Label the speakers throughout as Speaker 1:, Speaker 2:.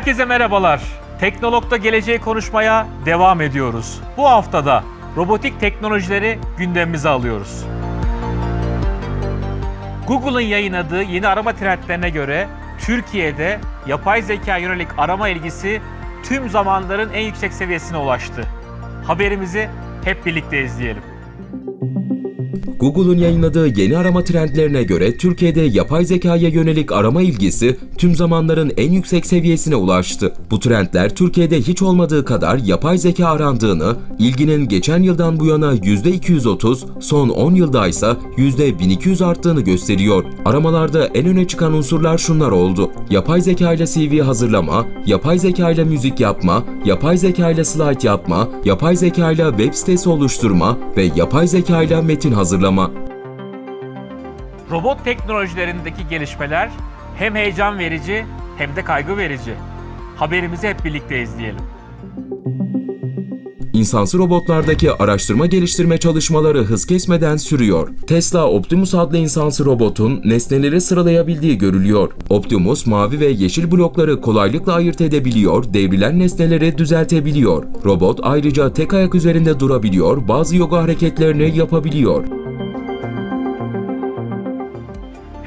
Speaker 1: Herkese merhabalar. Teknolog'da geleceği konuşmaya devam ediyoruz. Bu haftada robotik teknolojileri gündemimize alıyoruz. Google'ın yayınladığı yeni arama trendlerine göre Türkiye'de yapay zeka yönelik arama ilgisi tüm zamanların en yüksek seviyesine ulaştı. Haberimizi hep birlikte izleyelim.
Speaker 2: Google'un yayınladığı yeni arama trendlerine göre Türkiye'de yapay zekaya yönelik arama ilgisi tüm zamanların en yüksek seviyesine ulaştı. Bu trendler Türkiye'de hiç olmadığı kadar yapay zeka arandığını, ilginin geçen yıldan bu yana %230, son 10 yılda ise %1200 arttığını gösteriyor. Aramalarda en öne çıkan unsurlar şunlar oldu. Yapay zeka ile CV hazırlama, yapay zeka ile müzik yapma, yapay zeka ile slide yapma, yapay zeka ile web sitesi oluşturma ve yapay zeka ile metin hazırlama.
Speaker 1: Robot teknolojilerindeki gelişmeler hem heyecan verici hem de kaygı verici. Haberimizi hep birlikte izleyelim.
Speaker 2: İnsansı robotlardaki araştırma geliştirme çalışmaları hız kesmeden sürüyor. Tesla Optimus adlı insansı robotun nesneleri sıralayabildiği görülüyor. Optimus mavi ve yeşil blokları kolaylıkla ayırt edebiliyor, devrilen nesneleri düzeltebiliyor. Robot ayrıca tek ayak üzerinde durabiliyor, bazı yoga hareketlerini yapabiliyor.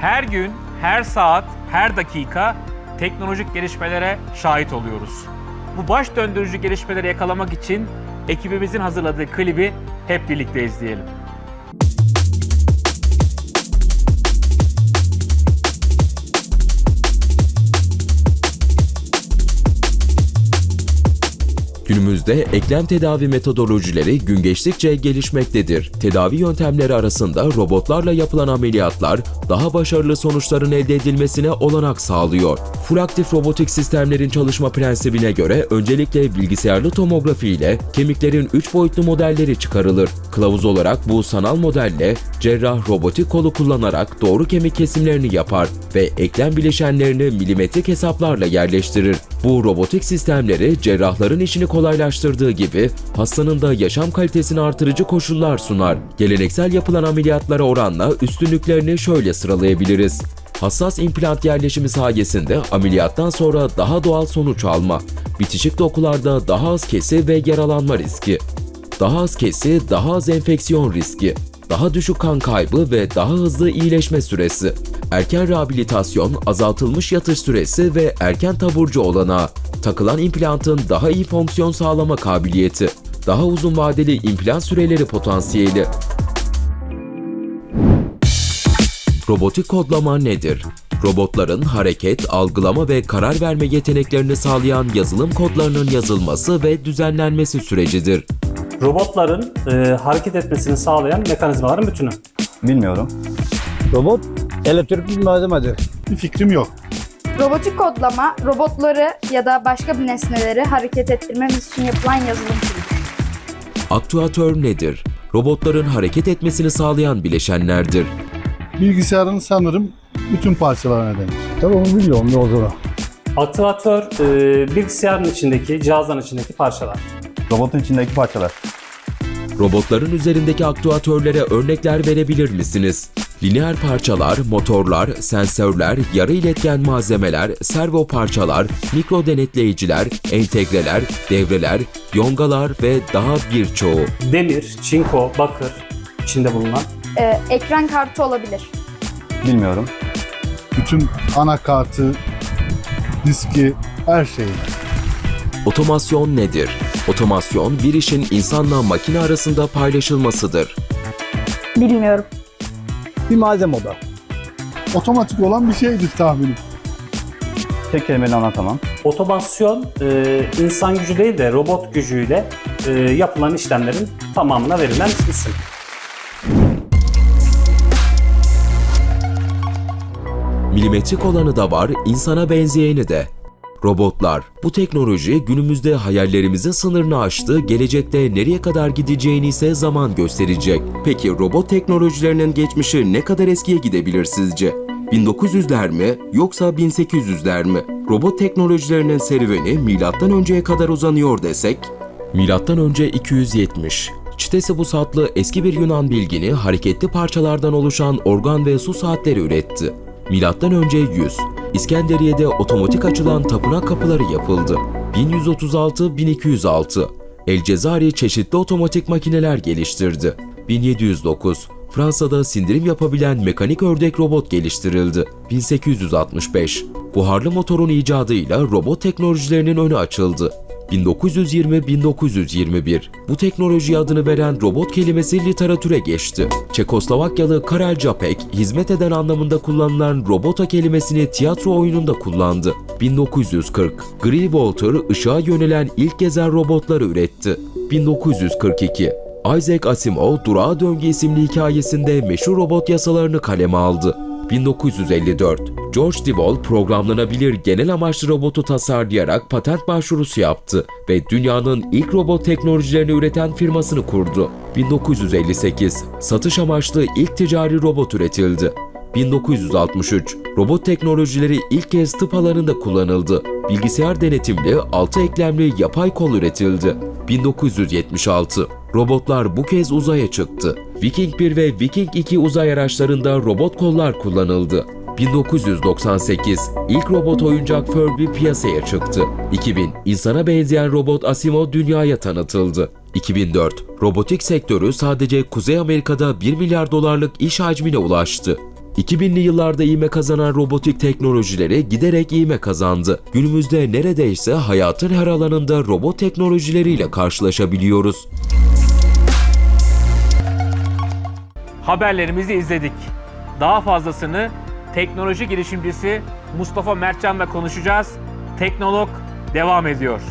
Speaker 1: Her gün, her saat, her dakika teknolojik gelişmelere şahit oluyoruz. Bu baş döndürücü gelişmeleri yakalamak için ekibimizin hazırladığı klibi hep birlikte izleyelim.
Speaker 2: Günümüzde eklem tedavi metodolojileri gün geçtikçe gelişmektedir. Tedavi yöntemleri arasında robotlarla yapılan ameliyatlar daha başarılı sonuçların elde edilmesine olanak sağlıyor. Full robotik sistemlerin çalışma prensibine göre öncelikle bilgisayarlı tomografi ile kemiklerin 3 boyutlu modelleri çıkarılır. Kılavuz olarak bu sanal modelle cerrah robotik kolu kullanarak doğru kemik kesimlerini yapar ve eklem bileşenlerini milimetrik hesaplarla yerleştirir. Bu robotik sistemleri cerrahların işini kolaylaştırdığı gibi hastanın da yaşam kalitesini artırıcı koşullar sunar. Geleneksel yapılan ameliyatlara oranla üstünlüklerini şöyle sıralayabiliriz. Hassas implant yerleşimi sayesinde ameliyattan sonra daha doğal sonuç alma, bitişik dokularda daha az kesi ve yaralanma riski, daha az kesi, daha az enfeksiyon riski, daha düşük kan kaybı ve daha hızlı iyileşme süresi, erken rehabilitasyon, azaltılmış yatış süresi ve erken taburcu olanağı, takılan implantın daha iyi fonksiyon sağlama kabiliyeti, daha uzun vadeli implant süreleri potansiyeli. Robotik kodlama nedir? Robotların hareket, algılama ve karar verme yeteneklerini sağlayan yazılım kodlarının yazılması ve düzenlenmesi sürecidir.
Speaker 3: Robotların e, hareket etmesini sağlayan mekanizmaların bütünü.
Speaker 4: Bilmiyorum.
Speaker 5: Robot elektrikli bir malzemedir.
Speaker 4: Bir fikrim yok.
Speaker 6: Robotik kodlama, robotları ya da başka bir nesneleri hareket ettirmemiz için yapılan yazılım.
Speaker 2: Aktüatör nedir? Robotların hareket etmesini sağlayan bileşenlerdir.
Speaker 4: Bilgisayarın sanırım bütün parçalarına denir.
Speaker 5: Tabii onu biliyorum ne olduğunu.
Speaker 3: Aktivatör e, bilgisayarın içindeki, cihazların içindeki parçalar.
Speaker 4: Robotun içindeki parçalar.
Speaker 2: Robotların üzerindeki aktüatörlere örnekler verebilir misiniz? Lineer parçalar, motorlar, sensörler, yarı iletken malzemeler, servo parçalar, mikro denetleyiciler, entegreler, devreler, yongalar ve daha birçoğu.
Speaker 3: Demir, çinko, bakır içinde bulunan.
Speaker 6: Ee, ekran kartı olabilir.
Speaker 4: Bilmiyorum. Bütün anakartı, diski, her şeyi.
Speaker 2: Otomasyon nedir? Otomasyon bir işin insanla makine arasında paylaşılmasıdır.
Speaker 6: Bilmiyorum.
Speaker 5: Bir malzeme o da.
Speaker 4: Otomatik olan bir şeydir tahminim.
Speaker 7: Tek kelimeyle anlatamam.
Speaker 3: Otomasyon e, insan gücü değil de robot gücüyle e, yapılan işlemlerin tamamına verilen isim.
Speaker 2: Milimetrik olanı da var, insana benzeyeni de. Robotlar. Bu teknoloji günümüzde hayallerimizin sınırını aştı, gelecekte nereye kadar gideceğini ise zaman gösterecek. Peki robot teknolojilerinin geçmişi ne kadar eskiye gidebilir sizce? 1900'ler mi yoksa 1800'ler mi? Robot teknolojilerinin serüveni milattan önceye kadar uzanıyor desek? Milattan önce 270. Çitesibus adlı eski bir Yunan bilgini hareketli parçalardan oluşan organ ve su saatleri üretti. Önce 100. İskenderiye'de otomatik açılan tapınak kapıları yapıldı. 1136-1206 El Cezari çeşitli otomatik makineler geliştirdi. 1709 Fransa'da sindirim yapabilen mekanik ördek robot geliştirildi. 1865 Buharlı motorun icadıyla robot teknolojilerinin önü açıldı. 1920-1921 bu teknoloji adını veren robot kelimesi literatüre geçti. Çekoslovakyalı Karel Čapek hizmet eden anlamında kullanılan robota kelimesini tiyatro oyununda kullandı. 1940 Gray Walter ışığa yönelen ilk gezen robotları üretti. 1942 Isaac Asimov Durağa Döngü isimli hikayesinde meşhur robot yasalarını kaleme aldı. 1954 George Devol programlanabilir genel amaçlı robotu tasarlayarak patent başvurusu yaptı ve dünyanın ilk robot teknolojilerini üreten firmasını kurdu. 1958 satış amaçlı ilk ticari robot üretildi. 1963 robot teknolojileri ilk kez tıp alanında kullanıldı. Bilgisayar denetimli 6 eklemli yapay kol üretildi. 1976 robotlar bu kez uzaya çıktı. Viking 1 ve Viking 2 uzay araçlarında robot kollar kullanıldı. 1998 ilk robot oyuncak Furby piyasaya çıktı. 2000 insana benzeyen robot Asimo dünyaya tanıtıldı. 2004 robotik sektörü sadece Kuzey Amerika'da 1 milyar dolarlık iş hacmine ulaştı. 2000'li yıllarda ivme kazanan robotik teknolojileri giderek ivme kazandı. Günümüzde neredeyse hayatın her alanında robot teknolojileriyle karşılaşabiliyoruz.
Speaker 1: Haberlerimizi izledik. Daha fazlasını teknoloji girişimcisi Mustafa Mertcan'la konuşacağız. Teknolog devam ediyor.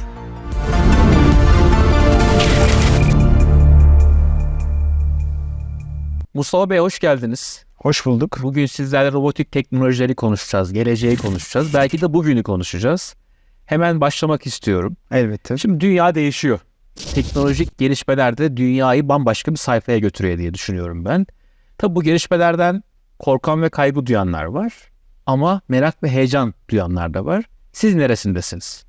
Speaker 1: Mustafa Bey hoş geldiniz.
Speaker 8: Hoş bulduk.
Speaker 1: Bugün sizlerle robotik teknolojileri konuşacağız, geleceği konuşacağız. Belki de bugünü konuşacağız. Hemen başlamak istiyorum.
Speaker 8: Elbette.
Speaker 1: Şimdi dünya değişiyor. Teknolojik gelişmeler de dünyayı bambaşka bir sayfaya götürüyor diye düşünüyorum ben. Tabi bu gelişmelerden korkan ve kaygı duyanlar var. Ama merak ve heyecan duyanlar da var. Siz neresindesiniz?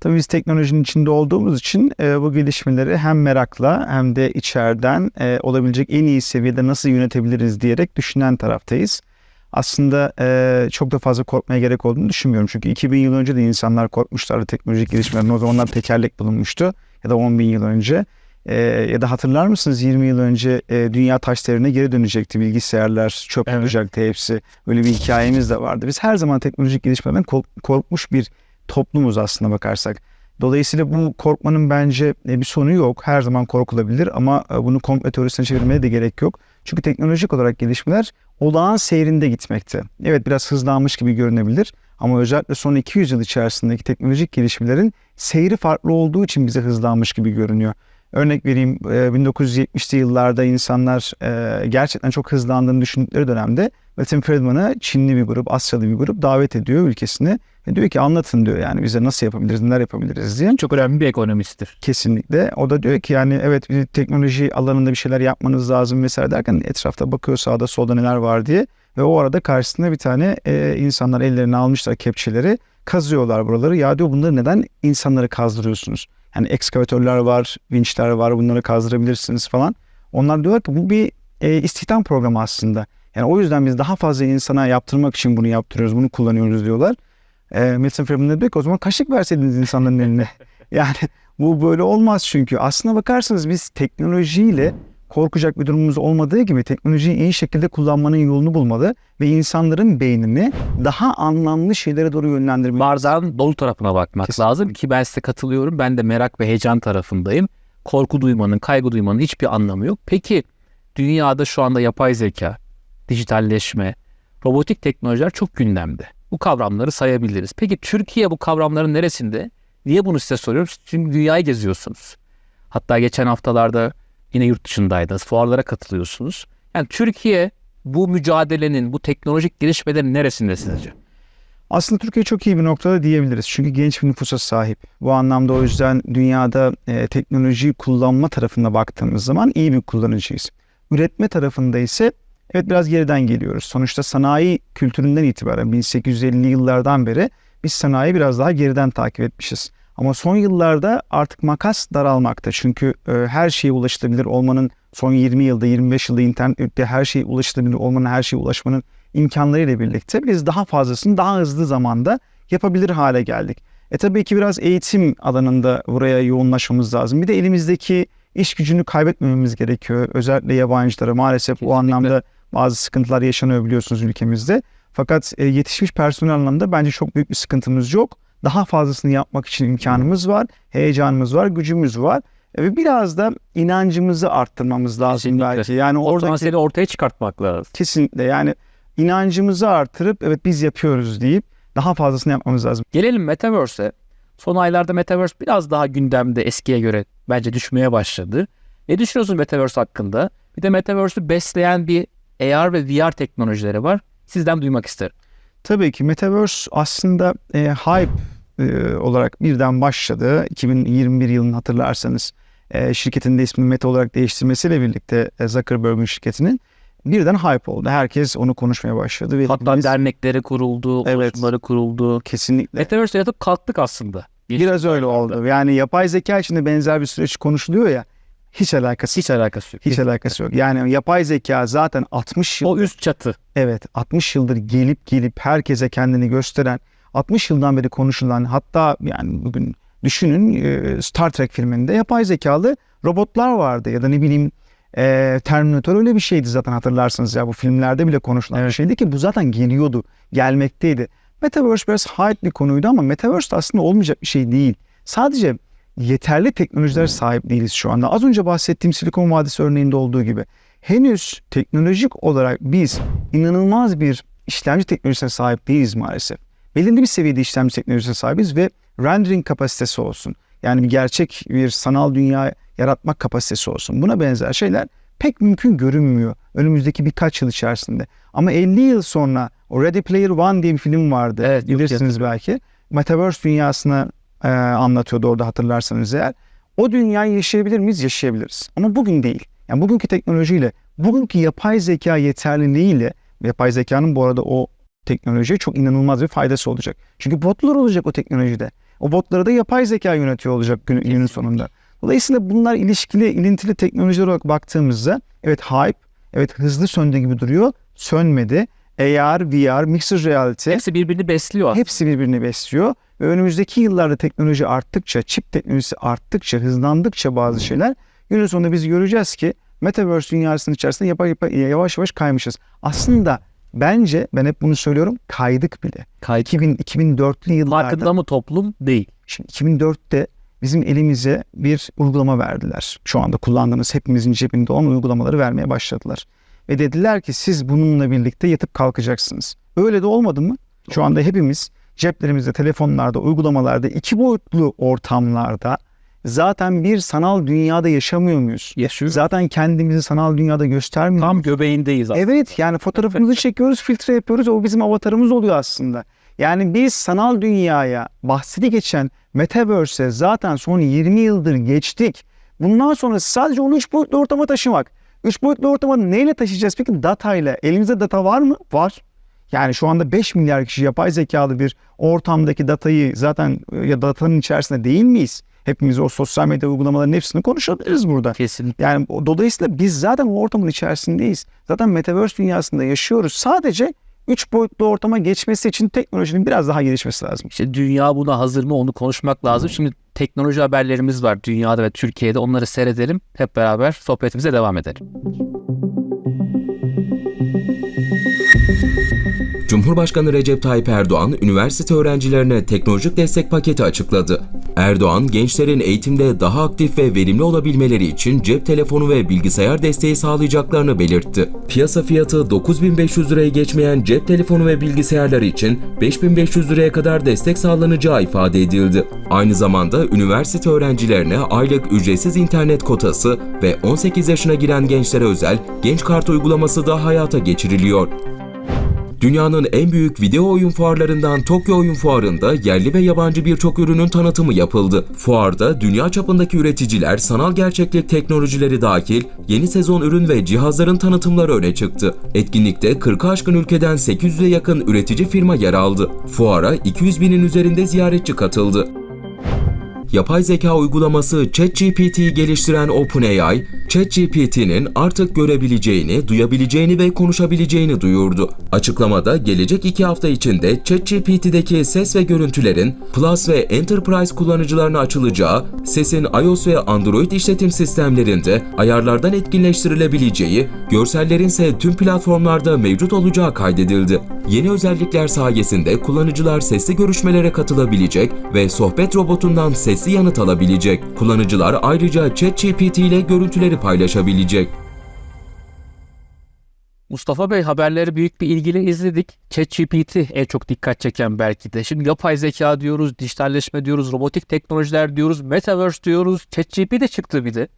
Speaker 8: Tabii biz teknolojinin içinde olduğumuz için e, bu gelişmeleri hem merakla hem de içeriden e, olabilecek en iyi seviyede nasıl yönetebiliriz diyerek düşünen taraftayız. Aslında e, çok da fazla korkmaya gerek olduğunu düşünmüyorum. Çünkü 2000 yıl önce de insanlar korkmuşlardı teknolojik gelişmelerden. O zamanlar tekerlek bulunmuştu ya da 10 bin yıl önce. E, ya da hatırlar mısınız 20 yıl önce e, dünya taş devrine geri dönecekti. Bilgisayarlar çöp
Speaker 1: Evet.
Speaker 8: olacaktı hepsi. Öyle bir hikayemiz de vardı. Biz her zaman teknolojik gelişmelerden kork- korkmuş bir toplumuz aslına bakarsak. Dolayısıyla bu korkmanın bence e, bir sonu yok. Her zaman korkulabilir ama e, bunu komple teorisine çevirmeye de gerek yok. Çünkü teknolojik olarak gelişmeler olağan seyrinde gitmekte. Evet biraz hızlanmış gibi görünebilir ama özellikle son 200 yıl içerisindeki teknolojik gelişmelerin seyri farklı olduğu için bize hızlanmış gibi görünüyor. Örnek vereyim e, 1970'li yıllarda insanlar e, gerçekten çok hızlandığını düşündükleri dönemde Milton Friedman'ı Çinli bir grup, Asyalı bir grup davet ediyor ülkesine. Ve diyor ki anlatın diyor yani bize nasıl yapabiliriz, neler yapabiliriz diye.
Speaker 1: Çok önemli bir ekonomisttir.
Speaker 8: Kesinlikle. O da diyor ki yani evet bir teknoloji alanında bir şeyler yapmanız lazım vesaire derken etrafta bakıyor sağda solda neler var diye. Ve o arada karşısında bir tane e, insanlar ellerine almışlar kepçeleri kazıyorlar buraları. Ya diyor bunları neden insanları kazdırıyorsunuz? Yani ekskavatörler var, vinçler var bunları kazdırabilirsiniz falan. Onlar diyorlar ki bu bir e, istihdam programı aslında. Yani o yüzden biz daha fazla insana yaptırmak için bunu yaptırıyoruz, bunu kullanıyoruz diyorlar. E, Milton Friedman diyor ki o zaman kaşık verseydiniz insanların eline. Yani bu böyle olmaz çünkü. Aslına bakarsanız biz teknolojiyle korkacak bir durumumuz olmadığı gibi teknolojiyi iyi şekilde kullanmanın yolunu bulmalı ve insanların beynini daha anlamlı şeylere doğru yönlendirmeli.
Speaker 1: Bardağın dolu tarafına bakmak
Speaker 8: Kesinlikle.
Speaker 1: lazım ki ben size katılıyorum. Ben de merak ve heyecan tarafındayım. Korku duymanın, kaygı duymanın hiçbir anlamı yok. Peki dünyada şu anda yapay zeka, dijitalleşme, robotik teknolojiler çok gündemde. Bu kavramları sayabiliriz. Peki Türkiye bu kavramların neresinde? Niye bunu size soruyorum? Çünkü dünyayı geziyorsunuz. Hatta geçen haftalarda yine yurt dışındaydınız. Fuarlara katılıyorsunuz. Yani Türkiye bu mücadelenin, bu teknolojik gelişmelerin neresinde sizce?
Speaker 8: Aslında Türkiye çok iyi bir noktada diyebiliriz. Çünkü genç bir nüfusa sahip. Bu anlamda o yüzden dünyada e, teknolojiyi kullanma tarafına baktığımız zaman iyi bir kullanıcıyız. Üretme tarafında ise evet biraz geriden geliyoruz. Sonuçta sanayi kültüründen itibaren 1850'li yıllardan beri biz sanayi biraz daha geriden takip etmişiz. Ama son yıllarda artık makas daralmakta. Çünkü e, her şeye ulaşılabilir olmanın son 20 yılda 25 yılda internette her şeye ulaşılabilir olmanın her şeye ulaşmanın imkanlarıyla birlikte biz daha fazlasını daha hızlı zamanda yapabilir hale geldik. E tabii ki biraz eğitim alanında buraya yoğunlaşmamız lazım. Bir de elimizdeki iş gücünü kaybetmememiz gerekiyor. Özellikle yabancılara maalesef o
Speaker 1: Kesinlikle.
Speaker 8: anlamda bazı sıkıntılar yaşanıyor biliyorsunuz ülkemizde. Fakat e, yetişmiş personel anlamda bence çok büyük bir sıkıntımız yok. Daha fazlasını yapmak için imkanımız var, heyecanımız var, gücümüz var. E, Ve biraz da inancımızı arttırmamız lazım
Speaker 1: Kesinlikle.
Speaker 8: belki. Yani oradaki
Speaker 1: Potansiyeli ortaya çıkartmak lazım.
Speaker 8: kesinlikle yani inancımızı artırıp evet biz yapıyoruz deyip daha fazlasını yapmamız lazım.
Speaker 1: Gelelim Metaverse'e. Son aylarda Metaverse biraz daha gündemde eskiye göre bence düşmeye başladı. Ne düşünüyorsun Metaverse hakkında? Bir de Metaverse'ü besleyen bir AR ve VR teknolojileri var. Sizden duymak isterim.
Speaker 8: Tabii ki Metaverse aslında e, hype e, olarak birden başladı. 2021 yılını hatırlarsanız e, şirketin de ismini Meta olarak değiştirmesiyle birlikte e, Zuckerberg'ün şirketinin birden hype oldu. Herkes onu konuşmaya başladı. Ve
Speaker 1: Hatta
Speaker 8: biz-
Speaker 1: dernekleri kuruldu,
Speaker 8: Evet.
Speaker 1: oluşumları kuruldu.
Speaker 8: kesinlikle
Speaker 1: Metaverse'e yatıp kalktık aslında.
Speaker 8: biraz öyle oldu. Yani yapay zeka içinde benzer bir süreç konuşuluyor ya hiç alakası
Speaker 1: Hiç alakası yok.
Speaker 8: hiç alakası yok. Yani yapay zeka zaten 60 yıl
Speaker 1: O üst çatı.
Speaker 8: Evet 60 yıldır gelip gelip herkese kendini gösteren 60 yıldan beri konuşulan hatta yani bugün düşünün e, Star Trek filminde yapay zekalı robotlar vardı ya da ne bileyim e, Terminator öyle bir şeydi zaten hatırlarsınız ya bu filmlerde bile konuşulan bir şeydi ki bu zaten geliyordu gelmekteydi. Metaverse biraz hype bir konuydu ama Metaverse de aslında olmayacak bir şey değil. Sadece yeterli teknolojiler sahip değiliz şu anda. Az önce bahsettiğim Silikon Vadisi örneğinde olduğu gibi henüz teknolojik olarak biz inanılmaz bir işlemci teknolojisine sahip değiliz maalesef. Belirli bir seviyede işlemci teknolojisine sahibiz ve rendering kapasitesi olsun. Yani bir gerçek bir sanal dünya yaratmak kapasitesi olsun. Buna benzer şeyler pek mümkün görünmüyor önümüzdeki birkaç yıl içerisinde. Ama 50 yıl sonra o Ready Player One diye bir film vardı.
Speaker 1: Evet,
Speaker 8: bilirsiniz belki. Metaverse dünyasını e, anlatıyordu orada hatırlarsanız eğer. O dünyayı yaşayabilir miyiz? Yaşayabiliriz. Ama bugün değil. Yani bugünkü teknolojiyle, bugünkü yapay zeka yeterliliğiyle, yapay zekanın bu arada o teknolojiye çok inanılmaz bir faydası olacak. Çünkü botlar olacak o teknolojide. O botları da yapay zeka yönetiyor olacak günün, günün sonunda. Dolayısıyla bunlar ilişkili, ilintili teknolojiler olarak baktığımızda evet hype, evet hızlı söndü gibi duruyor. Sönmedi. AR, VR, mixed reality
Speaker 1: Hepsi birbirini besliyor
Speaker 8: hepsi birbirini besliyor. Ve önümüzdeki yıllarda teknoloji arttıkça, çip teknolojisi arttıkça, hızlandıkça bazı şeyler günün sonunda biz göreceğiz ki Metaverse dünyasının içerisinde yapa, yapa, yavaş yavaş kaymışız. Aslında bence ben hep bunu söylüyorum kaydık bile.
Speaker 1: Kayıt.
Speaker 8: 2000, 2004'lü yıllarda
Speaker 1: Farkında mı toplum? Değil.
Speaker 8: Şimdi 2004'te bizim elimize bir uygulama verdiler. Şu anda kullandığımız hepimizin cebinde olan uygulamaları vermeye başladılar. Ve dediler ki siz bununla birlikte yatıp kalkacaksınız. Öyle de olmadı mı? Şu anda hepimiz ceplerimizde, telefonlarda, uygulamalarda, iki boyutlu ortamlarda zaten bir sanal dünyada yaşamıyor muyuz?
Speaker 1: Yaşıyor.
Speaker 8: Zaten kendimizi sanal dünyada göstermiyor
Speaker 1: Tam göbeğindeyiz aslında.
Speaker 8: Evet yani fotoğrafımızı çekiyoruz, filtre yapıyoruz. O bizim avatarımız oluyor aslında. Yani biz sanal dünyaya bahsedi geçen Metaverse'e zaten son 20 yıldır geçtik. Bundan sonra sadece onu 3 boyutlu ortama taşımak. 3 boyutlu ortama neyle taşıyacağız peki? Datayla. Elimizde data var mı? Var. Yani şu anda 5 milyar kişi yapay zekalı bir ortamdaki datayı zaten e, ya datanın içerisinde değil miyiz? Hepimiz o sosyal medya uygulamalarının hepsini konuşabiliriz burada.
Speaker 1: Kesinlikle.
Speaker 8: Yani dolayısıyla biz zaten o ortamın içerisindeyiz. Zaten Metaverse dünyasında yaşıyoruz. Sadece 3 boyutlu ortama geçmesi için teknolojinin biraz daha gelişmesi lazım.
Speaker 1: İşte dünya buna hazır mı onu konuşmak lazım. Şimdi teknoloji haberlerimiz var dünyada ve Türkiye'de. Onları seyredelim. Hep beraber sohbetimize devam edelim.
Speaker 2: Cumhurbaşkanı Recep Tayyip Erdoğan, üniversite öğrencilerine teknolojik destek paketi açıkladı. Erdoğan, gençlerin eğitimde daha aktif ve verimli olabilmeleri için cep telefonu ve bilgisayar desteği sağlayacaklarını belirtti. Piyasa fiyatı 9500 liraya geçmeyen cep telefonu ve bilgisayarlar için 5500 liraya kadar destek sağlanacağı ifade edildi. Aynı zamanda üniversite öğrencilerine aylık ücretsiz internet kotası ve 18 yaşına giren gençlere özel genç kart uygulaması da hayata geçiriliyor. Dünyanın en büyük video oyun fuarlarından Tokyo Oyun Fuarı'nda yerli ve yabancı birçok ürünün tanıtımı yapıldı. Fuarda dünya çapındaki üreticiler sanal gerçeklik teknolojileri dahil yeni sezon ürün ve cihazların tanıtımları öne çıktı. Etkinlikte 40'ı aşkın ülkeden 800'e yakın üretici firma yer aldı. Fuara 200 binin üzerinde ziyaretçi katıldı. Yapay zeka uygulaması ChatGPT'yi geliştiren OpenAI, ChatGPT'nin artık görebileceğini, duyabileceğini ve konuşabileceğini duyurdu. Açıklamada gelecek iki hafta içinde ChatGPT'deki ses ve görüntülerin Plus ve Enterprise kullanıcılarına açılacağı, sesin iOS ve Android işletim sistemlerinde ayarlardan etkinleştirilebileceği, görsellerin ise tüm platformlarda mevcut olacağı kaydedildi. Yeni özellikler sayesinde kullanıcılar sesli görüşmelere katılabilecek ve sohbet robotundan sesli yanıt alabilecek. Kullanıcılar ayrıca ChatGPT ile görüntüleri paylaşabilecek.
Speaker 1: Mustafa Bey haberleri büyük bir ilgiyle izledik. ChatGPT en çok dikkat çeken belki de. Şimdi yapay zeka diyoruz, dijitalleşme diyoruz, robotik teknolojiler diyoruz, metaverse diyoruz. ChatGPT de çıktı bir de.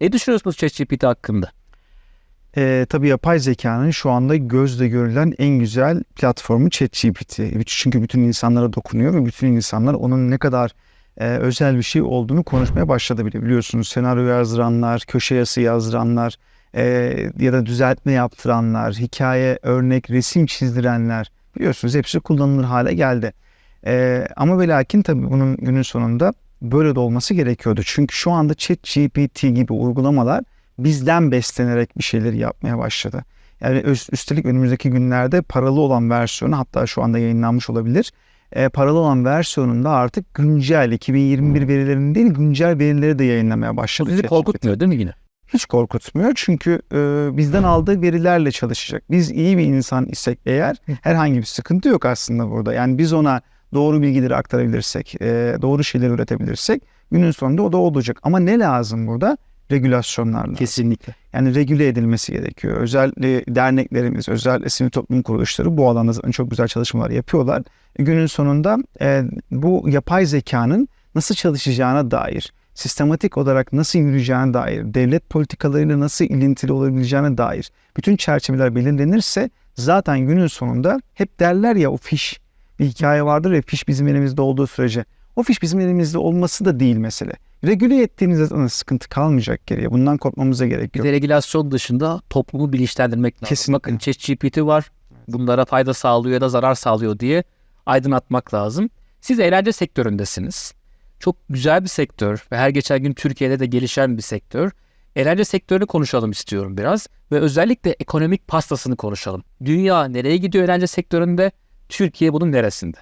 Speaker 1: Ne düşünüyorsunuz ChatGPT hakkında?
Speaker 8: Ee, tabii yapay zekanın şu anda gözle görülen en güzel platformu ChatGPT. Çünkü bütün insanlara dokunuyor ve bütün insanlar onun ne kadar e, özel bir şey olduğunu konuşmaya başladı bile. Biliyorsunuz senaryo yazdıranlar, köşe yazısı yazdıranlar e, ya da düzeltme yaptıranlar, hikaye, örnek, resim çizdirenler biliyorsunuz hepsi kullanılır hale geldi. E, ama ve lakin tabii bunun günün sonunda böyle de olması gerekiyordu. Çünkü şu anda ChatGPT gibi uygulamalar bizden beslenerek bir şeyleri yapmaya başladı. Yani üstelik önümüzdeki günlerde paralı olan versiyonu hatta şu anda yayınlanmış olabilir. E, paralı olan versiyonunda artık güncel 2021 verilerini değil güncel verileri de yayınlamaya başladı. ChatGPT.
Speaker 1: korkutmuyor değil mi yine?
Speaker 8: Hiç korkutmuyor çünkü e, bizden aldığı verilerle çalışacak. Biz iyi bir insan isek eğer herhangi bir sıkıntı yok aslında burada. Yani biz ona doğru bilgileri aktarabilirsek, e, doğru şeyler üretebilirsek günün sonunda o da olacak. Ama ne lazım burada? Regülasyonlar lazım.
Speaker 1: Kesinlikle.
Speaker 8: Yani regüle edilmesi gerekiyor. Özel e, derneklerimiz, özel sivil toplum kuruluşları bu alanda çok güzel çalışmalar yapıyorlar. Günün sonunda e, bu yapay zekanın nasıl çalışacağına dair, sistematik olarak nasıl yürüyeceğine dair, devlet politikalarıyla nasıl ilintili olabileceğine dair bütün çerçeveler belirlenirse zaten günün sonunda hep derler ya o fiş bir hikaye vardır ya fiş bizim elimizde olduğu sürece. O fiş bizim elimizde olması da değil mesele. Regüle ettiğimizde zaten sıkıntı kalmayacak geriye. Bundan korkmamıza gerek
Speaker 1: Bir
Speaker 8: yok.
Speaker 1: de regülasyon dışında toplumu bilinçlendirmek lazım.
Speaker 8: Kesinlikle.
Speaker 1: Bakın ChatGPT var. Bunlara fayda sağlıyor ya da zarar sağlıyor diye aydınlatmak lazım. Siz eğlence sektöründesiniz. Çok güzel bir sektör ve her geçen gün Türkiye'de de gelişen bir sektör. Eğlence sektörünü konuşalım istiyorum biraz ve özellikle ekonomik pastasını konuşalım. Dünya nereye gidiyor eğlence sektöründe? Türkiye bunun neresinde?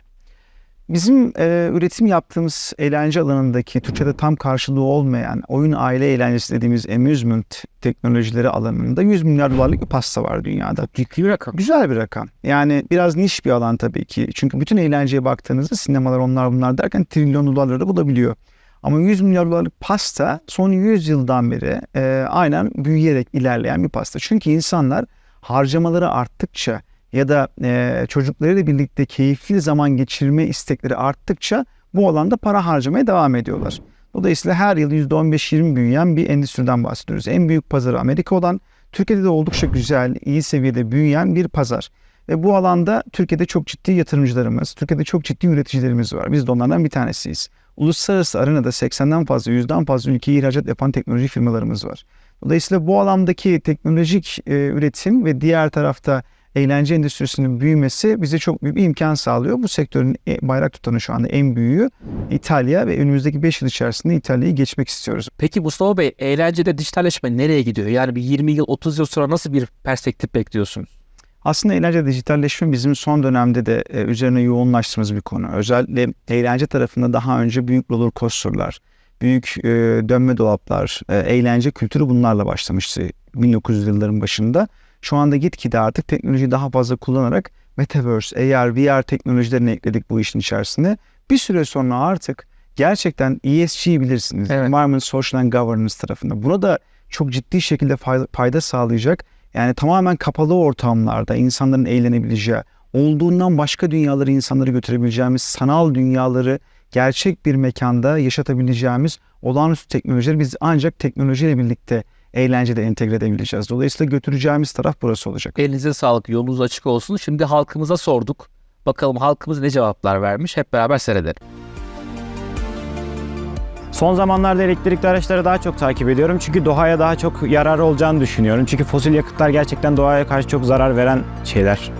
Speaker 8: Bizim e, üretim yaptığımız eğlence alanındaki Türkçe'de tam karşılığı olmayan oyun aile eğlencesi dediğimiz amusement teknolojileri alanında 100 milyar dolarlık bir pasta var dünyada.
Speaker 1: Ciddi bir rakam.
Speaker 8: Güzel bir rakam. Yani biraz niş bir alan tabii ki. Çünkü bütün eğlenceye baktığınızda sinemalar onlar bunlar derken trilyon dolarları da bulabiliyor. Ama 100 milyar dolarlık pasta son 100 yıldan beri e, aynen büyüyerek ilerleyen bir pasta. Çünkü insanlar harcamaları arttıkça ya da e, çocuklarıyla birlikte keyifli zaman geçirme istekleri arttıkça bu alanda para harcamaya devam ediyorlar. Dolayısıyla her yıl %15-20 büyüyen bir endüstriden bahsediyoruz. En büyük pazarı Amerika olan, Türkiye'de de oldukça güzel, iyi seviyede büyüyen bir pazar. Ve bu alanda Türkiye'de çok ciddi yatırımcılarımız, Türkiye'de çok ciddi üreticilerimiz var. Biz de onlardan bir tanesiyiz. Uluslararası arenada 80'den fazla, 100'den fazla ülkeye ihracat yapan teknoloji firmalarımız var. Dolayısıyla bu alandaki teknolojik e, üretim ve diğer tarafta eğlence endüstrisinin büyümesi bize çok büyük bir imkan sağlıyor. Bu sektörün e, bayrak tutanı şu anda en büyüğü İtalya ve önümüzdeki 5 yıl içerisinde İtalya'yı geçmek istiyoruz.
Speaker 1: Peki Mustafa Bey eğlencede dijitalleşme nereye gidiyor? Yani bir 20 yıl 30 yıl sonra nasıl bir perspektif bekliyorsunuz?
Speaker 8: Aslında eğlence dijitalleşme bizim son dönemde de e, üzerine yoğunlaştığımız bir konu. Özellikle eğlence tarafında daha önce büyük roller coasterlar, büyük e, dönme dolaplar, eğlence kültürü bunlarla başlamıştı 1900 yılların başında. Şu anda gitgide artık teknolojiyi daha fazla kullanarak Metaverse, AR, VR teknolojilerini ekledik bu işin içerisine. Bir süre sonra artık gerçekten ESG bilirsiniz.
Speaker 1: Evet.
Speaker 8: Environment, Social and Governance tarafında. Buna da çok ciddi şekilde fayda, fayda sağlayacak. Yani tamamen kapalı ortamlarda insanların eğlenebileceği, olduğundan başka dünyaları insanları götürebileceğimiz, sanal dünyaları gerçek bir mekanda yaşatabileceğimiz olağanüstü teknolojileri biz ancak teknolojiyle birlikte eğlencede entegre edebileceğiz. Dolayısıyla götüreceğimiz taraf burası olacak.
Speaker 1: Elinize sağlık, yolunuz açık olsun. Şimdi halkımıza sorduk. Bakalım halkımız ne cevaplar vermiş. Hep beraber seyredelim.
Speaker 9: Son zamanlarda elektrikli araçları daha çok takip ediyorum. Çünkü doğaya daha çok yararı olacağını düşünüyorum. Çünkü fosil yakıtlar gerçekten doğaya karşı çok zarar veren şeyler.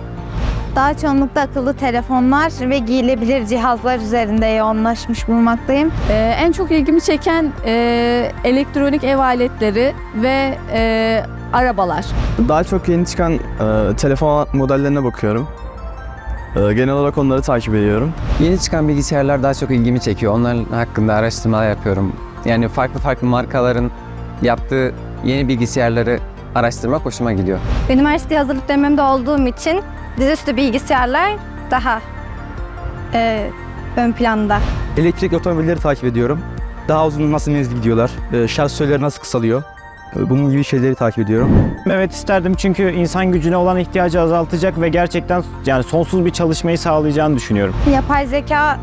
Speaker 10: Daha çoğunlukla akıllı telefonlar ve giyilebilir cihazlar üzerinde yoğunlaşmış bulunmaktayım.
Speaker 11: Ee, en çok ilgimi çeken e, elektronik ev aletleri ve e, arabalar.
Speaker 7: Daha çok yeni çıkan e, telefon modellerine bakıyorum. E, genel olarak onları takip ediyorum.
Speaker 12: Yeni çıkan bilgisayarlar daha çok ilgimi çekiyor. Onların hakkında araştırmalar yapıyorum. Yani farklı farklı markaların yaptığı yeni bilgisayarları araştırmak hoşuma gidiyor.
Speaker 10: Üniversite hazırlık döneminde olduğum için dizüstü bilgisayarlar daha e, ön planda.
Speaker 7: Elektrikli otomobilleri takip ediyorum. Daha uzun nasıl menzil gidiyorlar, e, şarj süreleri nasıl kısalıyor. E, bunun gibi şeyleri takip ediyorum.
Speaker 9: Evet isterdim çünkü insan gücüne olan ihtiyacı azaltacak ve gerçekten yani sonsuz bir çalışmayı sağlayacağını düşünüyorum.
Speaker 10: Yapay zeka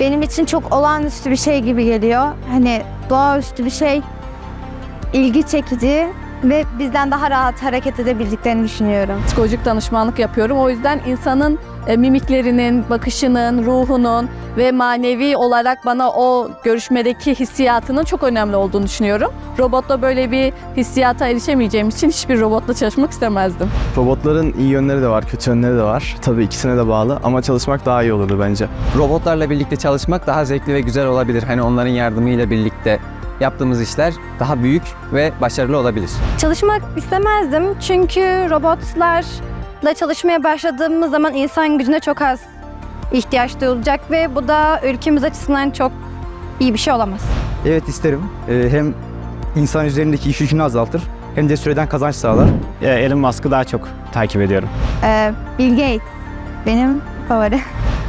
Speaker 10: benim için çok olağanüstü bir şey gibi geliyor. Hani doğaüstü bir şey, ilgi çekici ve bizden daha rahat hareket edebildiklerini düşünüyorum.
Speaker 11: Psikolojik danışmanlık yapıyorum. O yüzden insanın e, mimiklerinin, bakışının, ruhunun ve manevi olarak bana o görüşmedeki hissiyatının çok önemli olduğunu düşünüyorum. Robotla böyle bir hissiyata erişemeyeceğim için hiçbir robotla çalışmak istemezdim.
Speaker 7: Robotların iyi yönleri de var, kötü yönleri de var. Tabii ikisine de bağlı ama çalışmak daha iyi olurdu bence.
Speaker 12: Robotlarla birlikte çalışmak daha zevkli ve güzel olabilir. Hani onların yardımıyla birlikte yaptığımız işler daha büyük ve başarılı olabilir.
Speaker 10: Çalışmak istemezdim çünkü robotlarla çalışmaya başladığımız zaman insan gücüne çok az ihtiyaç duyulacak ve bu da ülkemiz açısından çok iyi bir şey olamaz.
Speaker 7: Evet isterim. E, hem insan üzerindeki iş yükünü azaltır hem de süreden kazanç sağlar.
Speaker 9: Elon Musk'ı daha çok takip ediyorum.
Speaker 10: Ee, Bill Gates benim favori.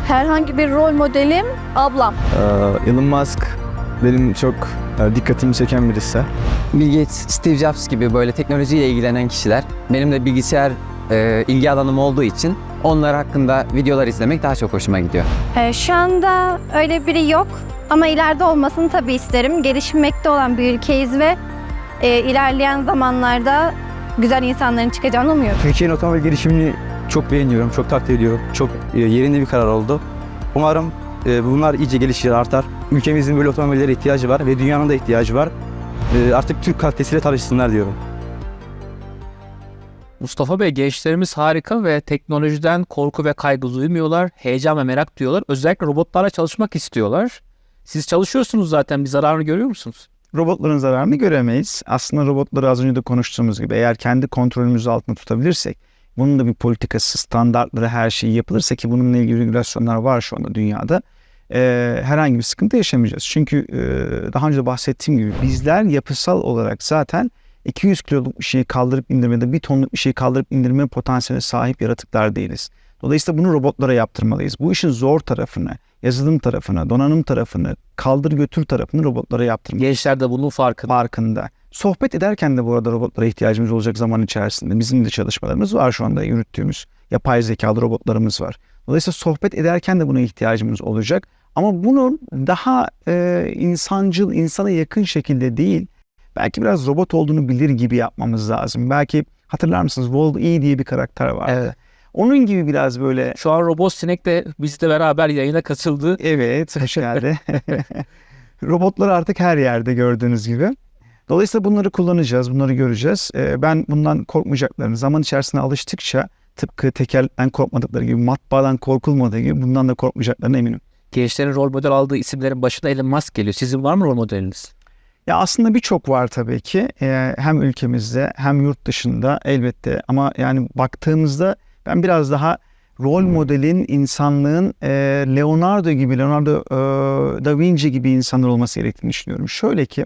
Speaker 11: Herhangi bir rol modelim ablam.
Speaker 7: Ee, Elon Musk benim çok dikkatimi çeken birisi.
Speaker 12: Bill Gates, Steve Jobs gibi böyle teknolojiyle ilgilenen kişiler benim de bilgisayar e, ilgi alanım olduğu için onlar hakkında videolar izlemek daha çok hoşuma gidiyor.
Speaker 10: Ee, şu anda öyle biri yok ama ileride olmasını tabii isterim. Gelişmekte olan bir ülkeyiz ve e, ilerleyen zamanlarda güzel insanların çıkacağını umuyorum.
Speaker 7: Türkiye'nin otomobil gelişimini çok beğeniyorum, çok takdir ediyorum. Çok e, yerinde bir karar oldu. Umarım e, bunlar iyice gelişir, artar. Ülkemizin böyle otomobillere ihtiyacı var ve dünyanın da ihtiyacı var. E, artık Türk kalitesiyle tanışsınlar diyorum.
Speaker 1: Mustafa Bey gençlerimiz harika ve teknolojiden korku ve kaygı duymuyorlar. Heyecan ve merak duyuyorlar. Özellikle robotlarla çalışmak istiyorlar. Siz çalışıyorsunuz zaten bir zararını görüyor musunuz?
Speaker 8: Robotların zararını göremeyiz. Aslında robotları az önce de konuştuğumuz gibi eğer kendi kontrolümüz altında tutabilirsek, bunun da bir politikası, standartları, her şeyi yapılırsa ki bununla ilgili regülasyonlar var şu anda dünyada. E, herhangi bir sıkıntı yaşamayacağız. Çünkü e, daha önce de bahsettiğim gibi bizler yapısal olarak zaten 200 kiloluk bir şeyi kaldırıp indirmede bir tonluk bir şeyi kaldırıp indirme potansiyeline sahip yaratıklar değiliz. Dolayısıyla bunu robotlara yaptırmalıyız. Bu işin zor tarafını, yazılım tarafını, donanım tarafını, kaldır götür tarafını robotlara yaptırmalıyız
Speaker 1: Gençler de bunun farkında.
Speaker 8: farkında. Sohbet ederken de bu arada robotlara ihtiyacımız olacak zaman içerisinde. Bizim de çalışmalarımız var şu anda yürüttüğümüz. Yapay zekalı robotlarımız var. Dolayısıyla sohbet ederken de buna ihtiyacımız olacak. Ama bunu daha e, insancıl, insana yakın şekilde değil, belki biraz robot olduğunu bilir gibi yapmamız lazım. Belki hatırlar mısınız Wall-E diye bir karakter var.
Speaker 1: Evet.
Speaker 8: Onun gibi biraz böyle
Speaker 1: Şu an Robot Sinek de bizle beraber yayına katıldı.
Speaker 8: Evet, hoş geldi. Robotlar artık her yerde gördüğünüz gibi. Dolayısıyla bunları kullanacağız, bunları göreceğiz. Ee, ben bundan korkmayacaklarını, zaman içerisinde alıştıkça tıpkı tekerlekten korkmadıkları gibi, matbaadan korkulmadığı gibi bundan da korkmayacaklarına eminim.
Speaker 1: Gençlerin rol model aldığı isimlerin başına Elon Musk geliyor. Sizin var mı rol modeliniz?
Speaker 8: Ya aslında birçok var tabii ki. Ee, hem ülkemizde hem yurt dışında elbette. Ama yani baktığımızda ben biraz daha rol modelin insanlığın e, Leonardo gibi, Leonardo e, da Vinci gibi insanlar olması gerektiğini düşünüyorum. Şöyle ki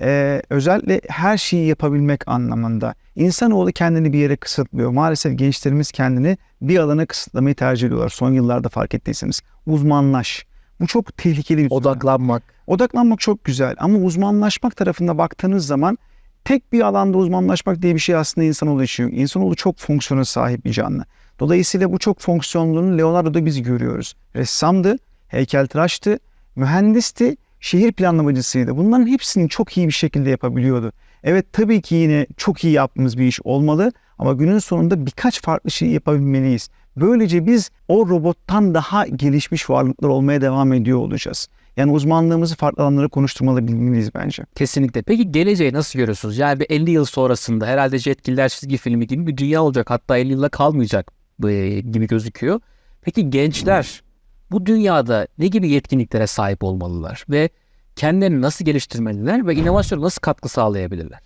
Speaker 8: e, özellikle her şeyi yapabilmek anlamında. İnsanoğlu kendini bir yere kısıtlıyor. Maalesef gençlerimiz kendini bir alana kısıtlamayı tercih ediyorlar. Son yıllarda fark ettiyseniz. Uzmanlaş. Bu çok tehlikeli bir
Speaker 1: Odaklanmak.
Speaker 8: Odaklanmak çok güzel ama uzmanlaşmak tarafında baktığınız zaman tek bir alanda uzmanlaşmak diye bir şey aslında insanoğlu için. İnsanoğlu çok fonksiyona sahip bir canlı. Dolayısıyla bu çok fonksiyonluğunu Leonardo'da biz görüyoruz. Ressamdı, heykeltıraştı, mühendisti, şehir planlamacısıydı. Bunların hepsini çok iyi bir şekilde yapabiliyordu. Evet tabii ki yine çok iyi yaptığımız bir iş olmalı ama günün sonunda birkaç farklı şey yapabilmeliyiz. Böylece biz o robottan daha gelişmiş varlıklar olmaya devam ediyor olacağız. Yani uzmanlığımızı farklı alanlara konuşturmalı bilmeliyiz bence.
Speaker 1: Kesinlikle. Peki geleceği nasıl görüyorsunuz? Yani bir 50 yıl sonrasında herhalde Jetgiller çizgi filmi gibi bir dünya olacak. Hatta 50 yıla kalmayacak. e, gibi gözüküyor. Peki gençler bu dünyada ne gibi yetkinliklere sahip olmalılar ve kendilerini nasıl geliştirmeliler ve inovasyona nasıl katkı sağlayabilirler?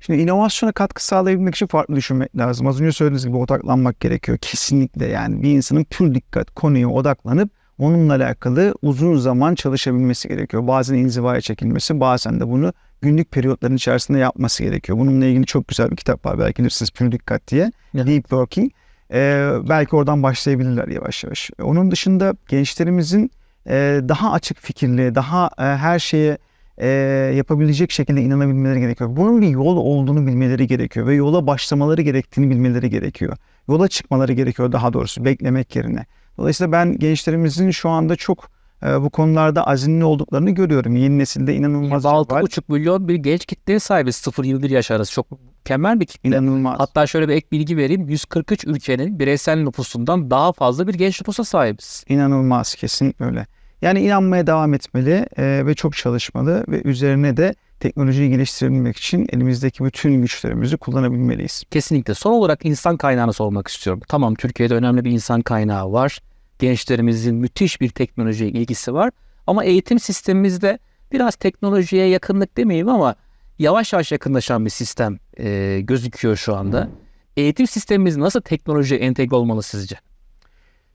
Speaker 8: Şimdi inovasyona katkı sağlayabilmek için farklı düşünmek lazım. Az önce söylediğiniz gibi odaklanmak gerekiyor. Kesinlikle yani bir insanın pür dikkat konuya odaklanıp onunla alakalı uzun zaman çalışabilmesi gerekiyor. Bazen inzivaya çekilmesi, bazen de bunu günlük periyotların içerisinde yapması gerekiyor. Bununla ilgili çok güzel bir kitap var belki bilirsiniz Pür Dikkat diye.
Speaker 1: Evet.
Speaker 8: Deep Working. Ee, belki oradan başlayabilirler yavaş yavaş. Onun dışında gençlerimizin e, daha açık fikirli, daha e, her şeye e, yapabilecek şekilde inanabilmeleri gerekiyor. Bunun bir yol olduğunu bilmeleri gerekiyor ve yola başlamaları gerektiğini bilmeleri gerekiyor. Yola çıkmaları gerekiyor daha doğrusu beklemek yerine. Dolayısıyla ben gençlerimizin şu anda çok e, bu konularda azimli olduklarını görüyorum. Yeni nesilde inanılmaz var.
Speaker 1: 6,5 milyon bir genç kitleye sahibiz 0-21 yaş arası. Çok mükemmel bir kitle.
Speaker 8: İnanılmaz.
Speaker 1: Hatta şöyle bir ek bilgi vereyim. 143 ülkenin bireysel nüfusundan daha fazla bir genç nüfusa sahibiz.
Speaker 8: İnanılmaz kesinlikle öyle. Yani inanmaya devam etmeli e, ve çok çalışmalı ve üzerine de teknolojiyi geliştirebilmek için elimizdeki bütün güçlerimizi kullanabilmeliyiz.
Speaker 1: Kesinlikle. Son olarak insan kaynağını sormak istiyorum. Tamam Türkiye'de önemli bir insan kaynağı var. Gençlerimizin müthiş bir teknolojiye ilgisi var. Ama eğitim sistemimizde biraz teknolojiye yakınlık demeyeyim ama yavaş yavaş yakınlaşan bir sistem e, gözüküyor şu anda. Eğitim sistemimiz nasıl teknolojiye entegre olmalı sizce?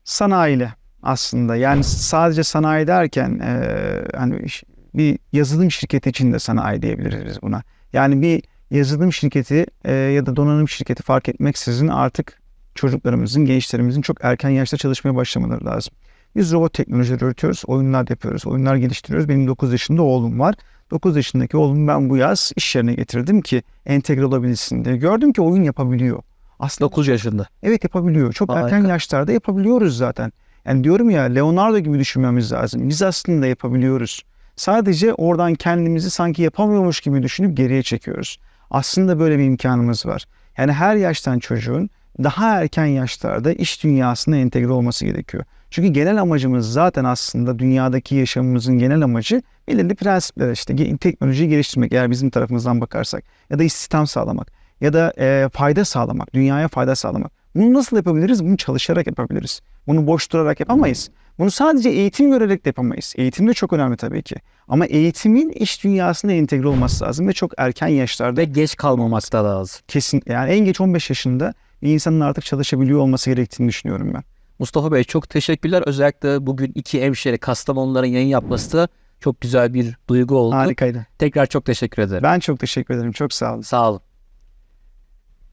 Speaker 8: Sanayiyle aslında yani sadece sanayi derken e, hani bir yazılım şirketi için de sanayi diyebiliriz buna. Yani bir yazılım şirketi e, ya da donanım şirketi fark etmeksizin artık çocuklarımızın, gençlerimizin çok erken yaşta çalışmaya başlamaları lazım. Biz robot teknolojileri üretiyoruz, oyunlar yapıyoruz, oyunlar geliştiriyoruz. Benim 9 yaşında oğlum var. 9 yaşındaki oğlumu ben bu yaz iş yerine getirdim ki entegre olabilsin diye. Gördüm ki oyun yapabiliyor. Aslında
Speaker 1: 9 yaşında.
Speaker 8: Evet yapabiliyor. Çok
Speaker 1: Harika.
Speaker 8: erken yaşlarda yapabiliyoruz zaten. Yani diyorum ya Leonardo gibi düşünmemiz lazım. Biz aslında yapabiliyoruz. Sadece oradan kendimizi sanki yapamıyormuş gibi düşünüp geriye çekiyoruz. Aslında böyle bir imkanımız var. Yani her yaştan çocuğun daha erken yaşlarda iş dünyasına entegre olması gerekiyor. Çünkü genel amacımız zaten aslında dünyadaki yaşamımızın genel amacı belirli prensipler işte teknolojiyi geliştirmek eğer bizim tarafımızdan bakarsak ya da istihdam sağlamak ya da e, fayda sağlamak, dünyaya fayda sağlamak. Bunu nasıl yapabiliriz? Bunu çalışarak yapabiliriz. Bunu boş durarak yapamayız. Bunu sadece eğitim görerek de yapamayız. Eğitim de çok önemli tabii ki. Ama eğitimin iş dünyasına entegre olması lazım ve çok erken yaşlarda
Speaker 1: Ve geç kalmamak da lazım.
Speaker 8: kesinlikle yani en geç 15 yaşında insanın artık çalışabiliyor olması gerektiğini düşünüyorum ben.
Speaker 1: Mustafa Bey çok teşekkürler. Özellikle bugün iki hemşire Kastamonuların yayın yapması da çok güzel bir duygu oldu.
Speaker 8: Harikaydı.
Speaker 1: Tekrar çok teşekkür ederim.
Speaker 8: Ben çok teşekkür ederim. Çok sağ olun.
Speaker 1: Sağ olun.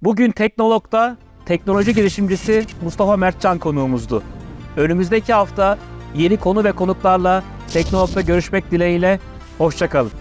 Speaker 1: Bugün Teknolog'da teknoloji girişimcisi Mustafa Mertcan konuğumuzdu. Önümüzdeki hafta yeni konu ve konuklarla Teknolog'da görüşmek dileğiyle. Hoşçakalın.